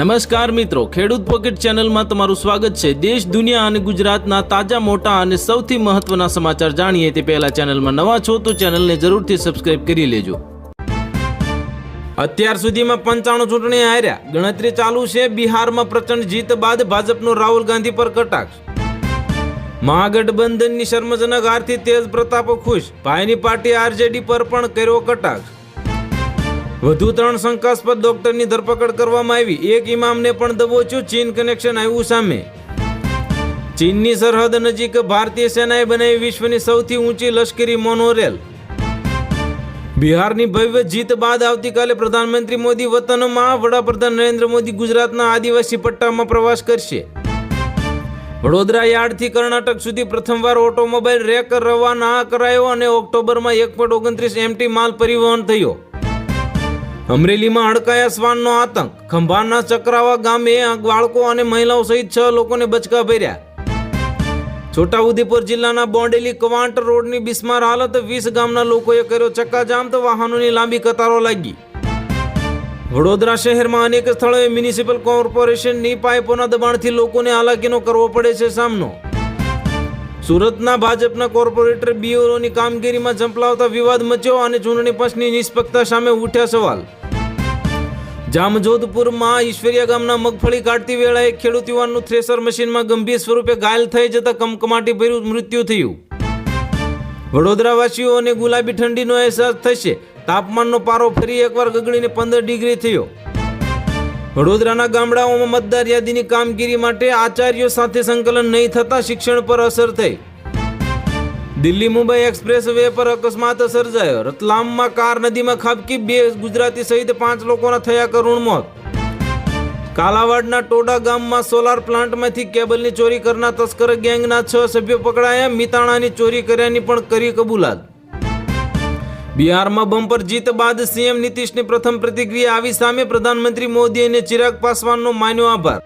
નમસ્કાર મિત્રો, ખેડૂત પોકેટ ચેનલમાં તમારું સ્વાગત છે. દેશ, દુનિયા અને ગુજરાતના તાજા, મોટા અને સૌથી મહત્વના સમાચાર જાણીએ તે પહેલા ચેનલમાં નવા છો તો ચેનલને જરૂરથી સબસ્ક્રાઇબ કરી લેજો. અત્યાર સુધીમાં પંચાણું ચૂંટણી હાર્યા. ગણતરી ચાલુ છે. બિહારમાં પ્રચંડ જીત બાદ ભાજપનો રાહુલ ગાંધી પર કટાક્ષ. મહાગઠબંધનની શર્મજનક આરથી તેજ પ્રતાપો ખુશ. ભાઈની પાર્ટી આરજેડી પર પણ કર્યો કટાક્ષ. વધુ ત્રણ શંકાસ્પદ ડોક્ટરની ધરપકડ કરવામાં આવી. એક ઇમામને પણ દબોચ્યું, ચીન કનેક્શન આવ્યું સામે. ચીનની સરહદ નજીક ભારતીય સેનાએ બનાવી વિશ્વની સૌથી ઊંચી લશ્કરી મોનોરેલ. બિહારની ભવ્ય જીત બાદ આવતીકાલે પ્રધાનમંત્રી મોદી વતનમાં, વડાપ્રધાન નરેન્દ્ર મોદી ગુજરાતના આદિવાસી પટ્ટામાં પ્રવાસ કરશે. વડોદરા યાર્ડથી કર્ણાટક સુધી પ્રથમવાર ઓટોમોબાઈલ રેક રવાના કરાયો અને ઓક્ટોબરમાં એક ઓગણત્રીસ એમટી માલ પરિવહન થયો. અમરેલીમાં હડકાયા શ્વાનનો આતંક. ખંભાના ચક્રાવા ગામે બાળકો અને મહિલાઓ સહિત છ લોકોને બચકા ભર્યા. છોટાઉદેપુર જિલ્લાના બોંડેલી કવાંટ રોડની બિસ્માર હાલત વીસ ગામના લોકોએ કર્યો ચક્કાજામ તો વાહનોની લાંબી કતારો લાગી. વડોદરા શહેરમાં અનેક સ્થળોએ મ્યુનિસિપલ કોર્પોરેશનની પાઇપોના દબાણથી લોકોને હાલાકીનો કરવો પડે છે સામનો. સુરતના ભાજપના કોર્પોરેટર બીઓની કામગીરીમાં ઝંપલાવતા વિવાદ મચ્યો અને ચૂંટણી પંચની નિષ્પક્ષતા સામે ઉઠ્યા સવાલ. જામજોધપુરમાં ઈશ્વરિયા ગામના મગફળી કાઢતી વેળાએ ખેડૂત યુવાનનું થ્રેસર મશીનમાં ગંભીર સ્વરૂપે ઘાયલ થઈ જતા કમકમાટી ભર્યું મૃત્યુ થયું. વડોદરાવાસીઓને ગુલાબી ઠંડીનો અહેસાસ થશે. તાપમાનનો પારો ફરી એકવાર ગગડીને પંદર ડિગ્રી થયો. વડોદરાના ગામડાઓમાં મતદાર યાદીની કામગીરી માટે આચાર્યો સાથે સંકલન નહીં થતા શિક્ષણ પર અસર થઈ. દિલ્હી મુંબઈ એક્સપ્રેસ વે પર અકસ્માત સર્જાયો. રતલામમાં કાર નદીમાં ખાબકી, બે ગુજરાતી સહિત પાંચ લોકોના થયા કરુણ મોત. કાલાવાડના ટોડા ગામમાં સોલાર પ્લાન્ટમાંથી કેબલની ચોરી કરનાર તસ્કર ગેંગના છ સભ્યો પકડાયા. મિતાણાની ચોરી કર્યાની પણ કરી કબૂલાત. બિહારમાં બમ્પર જીત બાદ સીએમ નીતિશની પ્રથમ પ્રતિક્રિયા આવી સામે પ્રધાનમંત્રી મોદી અને ચિરાગ પાસવાનનો માન્યો આભાર.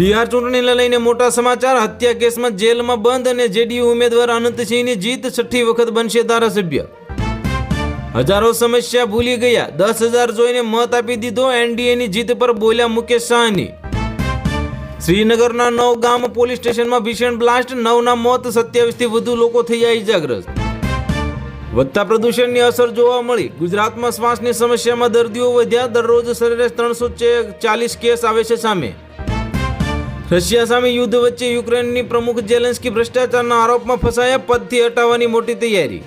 બિહાર ચૂંટણીને લઈને મોટા સમાચાર, હત્યા કેસમાં જેલમાં બંધ અને જેડીયુ ઉમેદવાર અનંતસિંહની જીત છઠ્ઠી વખત બનશે ધારાસભ્ય. હજારો સમસ્યા ભૂલી ગયા, દસ હજાર જોઈને મત આપી દીધો એનડીએની જીત પર બોલ્યા મુકેશ સાહની. શ્રીનગરના નવ ગામ પોલીસ સ્ટેશનમાં ભીષણ બ્લાસ્ટ, નવના મોત, સત્યાવીસથી વધુ લોકો થયા ઇજાગ્રસ્ત. વધતા પ્રદૂષણની અસર જોવા મળી. ગુજરાતમાં શ્વાસની સમસ્યામાં દર્દીઓ વધ્યા. દરરોજ સરેરાશ ત્રણસો ચાલીસ કેસ આવે છે સામે. રશિયા સામે યુદ્ધ વચ્ચે યુક્રેનની પ્રમુખ જેલેન્સ્કી ભ્રષ્ટાચારના આરોપમાં ફસાયા. પદથી હટાવવાની મોટી તૈયારી.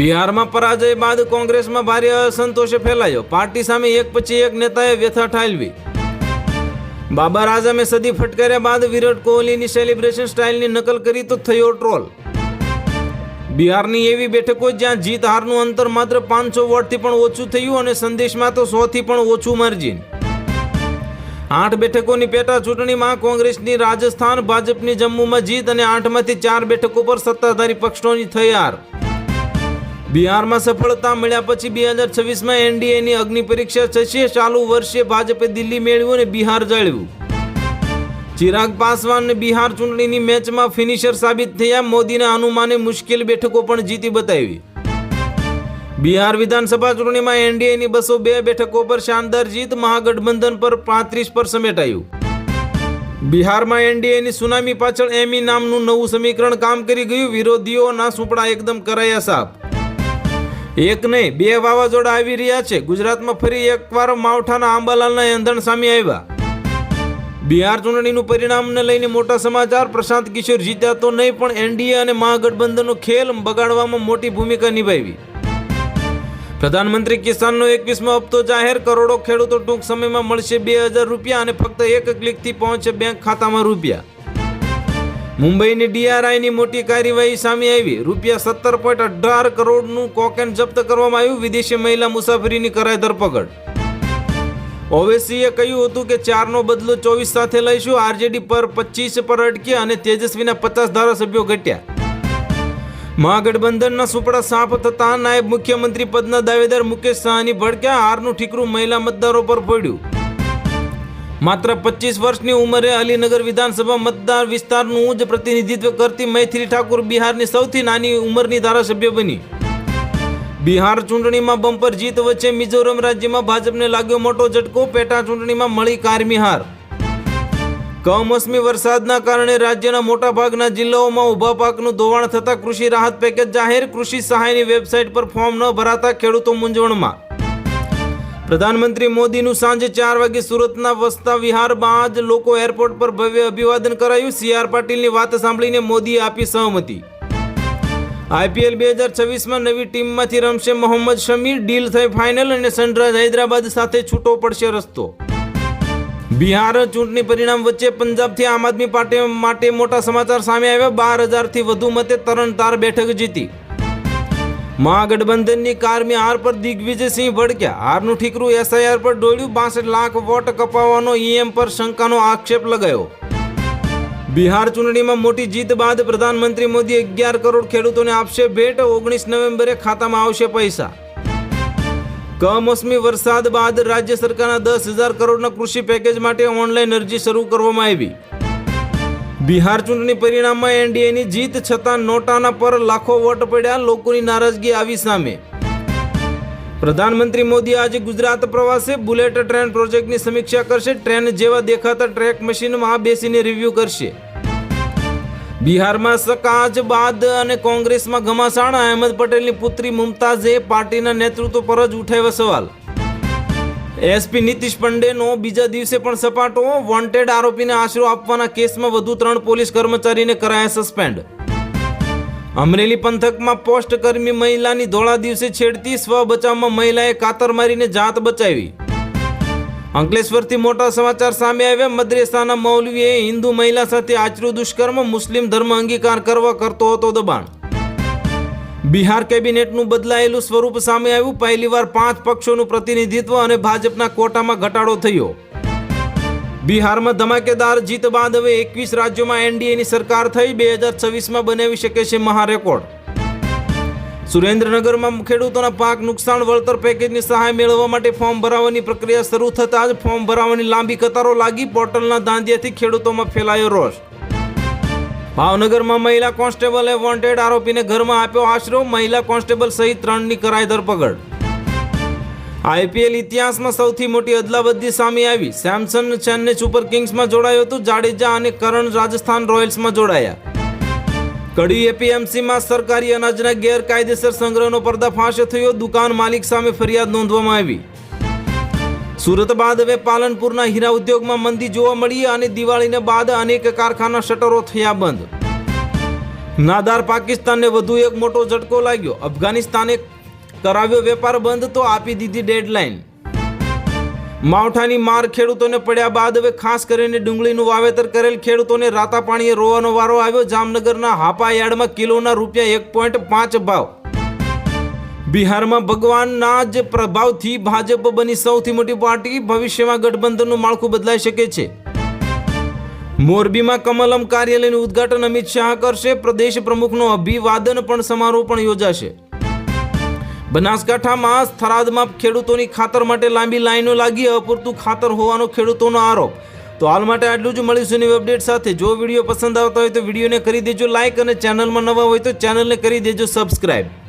બિહારમાં પરાજય બાદ કોંગ્રેસમાં ભારે અસંતોષ ફેલાયો. પાર્ટી સામે એક પછી એક નેતાએ વ્યથા ઠાલવી. બાબર આઝમે સદી ફટકાર્યા બાદ વિરાટ કોહલીની સેલિબ્રેશન સ્ટાઇલની નકલ કરી તો થયો ટ્રોલ બિહારની એવી બેઠકો જ્યાં જીત હારનું અંતર માત્ર પાંચસો વોટથી પણ ઓછું થયું અને સંદેશમાં તો સોથી પણ ઓછું માર્જિન આઠ બેઠકોની પેટા ચૂંટણીમાં કોંગ્રેસની રાજસ્થાન, ભાજપની જમ્મુમાં જીત અને આઠમાંથી ચાર બેઠકો પર સત્તાધારી પક્ષોની થઈ હાર બિહારમાં સફળતા મળ્યા પછી બે હજાર છવ્વીસમાં એનડીએની અગ્નિ પરીક્ષા થશે. ચાલુ વર્ષે ભાજપે દિલ્હી મેળવ્યું અને બિહાર જાળવ્યું. ચિરાગ પાસવાન બિહાર ચૂંટણીની મેચમાં ફિનિશર સાબિત થયા. મોદીના અનુમાને મુશ્કેલ બેઠકો પણ જીતી બતાવી. બિહાર વિધાનસભા ચૂંટણીમાં એનડીએની બસો બે બેઠકો પર શાનદાર જીત મહાગઠબંધન પર પાંત્રીસ પર સમેટાયું. બિહારમાં એનડીએની સુનામી પાછળ એમી નામનું નવું સમીકરણ કામ કરી ગયું. વિરોધીઓના સુપડા એકદમ કરાયા સાફ. એક નહીં, બે વાવાઝોડા આવી રહ્યા છે. ગુજરાતમાં ફરી એકવાર માવઠાના આંબાલાલના એંધણ સામે આવ્યા. બિહાર ચૂંટણીનું પરિણામને લઈને મોટા સમાચાર. પ્રશાંત કિશોર જીત્યા તો નહીં, પણ એનડીએ અને મહાગઠબંધનનો ખેલ બગાડવામાં મોટી ભૂમિકા નિભાવી. પ્રધાનમંત્રી કિસાનનો એકવીસમો હપ્તો જાહેર. કરોડો ખેડૂતો ટૂંક સમયમાં મળશે બે હજાર રૂપિયા અને ફક્ત એક ક્લિકથી પહોંચશે બેંક ખાતામાં રૂપિયા. મુંબઈની ડીઆરઆઈની મોટી કાર્યવાહી સામે આવી. રૂપિયા સત્તર પોઈન્ટ અઢાર કરોડનું કોકેન જપ્ત કરવામાં આવ્યું. વિદેશી મહિલા મુસાફરીની કરાય ધરપકડ. ઓવેસીએ કહ્યું હતું કે ચારનો બદલો ચોવીસ સાથે લઈશું. આરજેડી પર પચીસ પર અટકી અને તેજસ્વીના પચાસ ધારાસભ્યો ઘટ્યા. મહાગઠબંધનના સુપડા સાફ થતા નાયબ મુખ્યમંત્રી પદના દાવેદાર મુકેશ સાહની ભડક્યા. હારનું ઠીકરું મહિલા મતદારો પર પડ્યું. માત્ર પચીસ વર્ષની ઉંમરે અલીનગર વિધાનસભા મતદાર વિસ્તારનું જ પ્રતિનિધિત્વ કરતી મૈથિલી ઠાકુર બિહારની સૌથી નાની ઉંમરની ધારાસભ્ય બની. બિહાર ચૂંટણીમાં બમ્પર જીત વચ્ચે મિઝોરમ રાજ્યમાં ભાજપને લાગ્યો મોટો ઝટકો, પેટા ચૂંટણીમાં મળી કારમી હાર કમોસમી વરસાદના કારણે રાજ્યના મોટાભાગના જિલ્લાઓમાં ઊભા પાકનું ધોવાણ થતાં કૃષિ રાહત પેકેજ જાહેર, કૃષિ સહાયની વેબસાઇટ પર ફોર્મ ન ભરાતા ખેડૂતો મૂંઝવણમાં. પ્રધાનમંત્રી મોદીનું સાંજે ચાર વાગે સુરતના વસતા વિહાર બાદ લોકો એરપોર્ટ પર ભવ્ય અભિવાદન કરાયું. સી આર પાટીલની વાત સાંભળીને મોદીએ આપી સહમતિ. આઈપીએલ બે હજાર છવ્વીસમાં નવી ટીમમાંથી રમશે મોહમ્મદ શમી ડીલ થઈ ફાઇનલ અને સનરાઇઝ હૈદરાબાદ સાથે છૂટો પડશે રસ્તો. બિહાર ચૂંટણી પરિણામ વચ્ચે પંજાબથી આમ આદમી પાર્ટી માટે મોટા સમાચાર સામે આવ્યા. બાર હજારથી વધુ મતે તરણતાર બેઠક જીતી. મહાગઠબંધનની કારમી હાર પર દિગ્વિજયસિંહ ભડક્યા. હારનું ઠીકરું એસઆઈઆર પર ડોળ્યું. બાસઠ લાખ વોટ કપાવવાનો ઈએમ પર શંકાનો આક્ષેપ લગાયો. બિહાર ચૂંટણીમાં મોટી જીત બાદ પ્રધાનમંત્રી મોદી અગિયાર કરોડ ખેડૂતોને આપશે ભેટ. ઓગણીસ નવેમ્બરે ખાતામાં આવશે પૈસા. કમોસમી વરસાદ બાદ રાજ્ય સરકારના દસ હજાર કરોડના કૃષિ પેકેજ માટે ઓનલાઈન અરજી શરૂ કરવામાં આવી. બિહાર ચૂંટણી પરિણામમાં એનડીએની જીત છતાં નોટાના પર લાખો વોટ પડ્યા. લોકોની નારાજગી આવી સામે. પ્રધાનમંત્રી મોદી આજે ગુજરાત પ્રવાસે બુલેટ ટ્રેન પ્રોજેક્ટની સમીક્ષા કરશે. ટ્રેન જેવા દેખાતા ટ્રેક મશીનમાં બેસીને રિવ્યૂ કરશે. બિહારમાં સકાજ બાદ અને કોંગ્રેસમાં ઘમાસાણ. અહેમદ પટેલની પુત્રી મુમતાઝે પાર્ટીના નેતૃત્વ પર જ ઉઠાવ્યો સવાલ. એસપી નીતિશ પંડેનો બીજા દિવસે પણ સપાટો. વોન્ટેડ આરોપીને આશરો આપવાના કેસમાં વધુ ત્રણ પોલીસ કર્મચારીને કરાયા સસ્પેન્ડ. અમરેલી પંથકમાં પોસ્ટ કર્મી મહિલાની ધોળા દિવસે છેડતી સ્વ બચાવમાં મહિલાએ કાતર મારીને જાત બચાવી. અંકલેશ્વરથી મોટા સમાચાર સામે આવ્યા. મદ્રેસાના મૌલવીએ હિન્દુ મહિલા સાથે આચર્યું દુષ્કર્મ, મુસ્લિમ ધર્મ અંગીકાર કરવા કરતો હતો દબાણ. બિહાર કેબિનેટનું બદલાયેલું સ્વરૂપ સામે આવ્યું. પહેલીવાર પાંચ પક્ષોનું પ્રતિનિધિત્વ અને ભાજપના કોટામાં ઘટાડો થયો. બિહારમાં ધમાકેદાર જીત બાદ હવે એકવીસ રાજ્યોમાં એનડીએની સરકાર થઈ. બે હજાર છવ્વીસમાં બનાવી શકે છે મહારેકોર્ડ. સુરેન્દ્રનગરમાં ખેડૂતોના પાક નુકસાન, વળતર પેકેજની સહાય મેળવવા માટે ફોર્મ ભરાવાની પ્રક્રિયા શરૂ થતાં જ ફોર્મ ભરાવાની લાંબી કતારો લાગી. પોર્ટલના દાંધિયાથી ખેડૂતોમાં ફેલાયો રોષ. ભાવનગરમાં મહિલા કોન્સ્ટેબલે વોન્ટેડ આરોપીને ઘરમાં આપ્યો આશરો. મહિલા કોન્સ્ટેબલ સહિત ત્રણની કરાઈ ધરપકડ. આઈપીએલ ઇતિહાસમાં સૌથી મોટી અદલાબદલી સામે આવી. સેમસન ચેન્નઈ સુપર કિંગ્સમાં જોડાયો હતું જાડેજા અને કરણ રાજસ્થાન રોયલ્સમાં જોડાયા. કડી એપીએમસીમાં સરકારી અનાજના ગેરકાયદેસર સંગ્રહનો પર્દાફાશ થયો, દુકાન માલિક સામે ફરિયાદ નોંધવામાં આવી. સુરત બાદ હવે પાલનપુરના હીરા ઉદ્યોગમાં મંદી જોવા મળી અને દિવાળીને બાદ અનેક કારખાના શટરો થયા બંધ. નાદાર પાકિસ્તાનને વધુ એક મોટો ઝટકો લાગ્યો. અફઘાનિસ્તાને કરાવ્યો વેપાર બંધ તો આપી દીધી ડેડલાઇન માવઠાની માર ખેડૂતોને પડ્યા બાદ હવે ખાસ કરીને ડુંગળીનું વાવેતર કરેલ ખેડૂતોને રાતા પાણીએ રોવાનો વારો આવ્યો. જામનગરના હાપા યાર્ડમાં કિલોના રૂપિયા એક પોઈન્ટ પાંચ ભાવ. બિહારમાં ભગવાનના જ પ્રભાવથી ભાજપ બની સૌથી મોટી પાર્ટી. ભવિષ્યમાં ગઠબંધનનું માળખું બદલાઈ શકે છે. મોરબીમાં કમલમ કાર્યાલયનું ઉદ્ઘાટન અમિત શાહ કરશે. પ્રદેશ પ્રમુખનો અભિવાદન પણ સમારોહ પણ યોજાશે. બનાસકાંઠામાં થરાદમાં ખેડૂતોની ખાતર માટે લાંબી લાઈનો લાગી, અપૂરતું ખાતર હોવાનો ખેડૂતોનો આરોપ. તો હાલ માટે આટલું જ મળીશું નવી અપડેટ સાથે. જો વીડિયો પસંદ આવતા હોય તો વિડીયોને કરી દેજો લાઇક અને ચેનલમાં નવા હોય તો ચેનલને કરી દેજો સબસ્ક્રાઈબ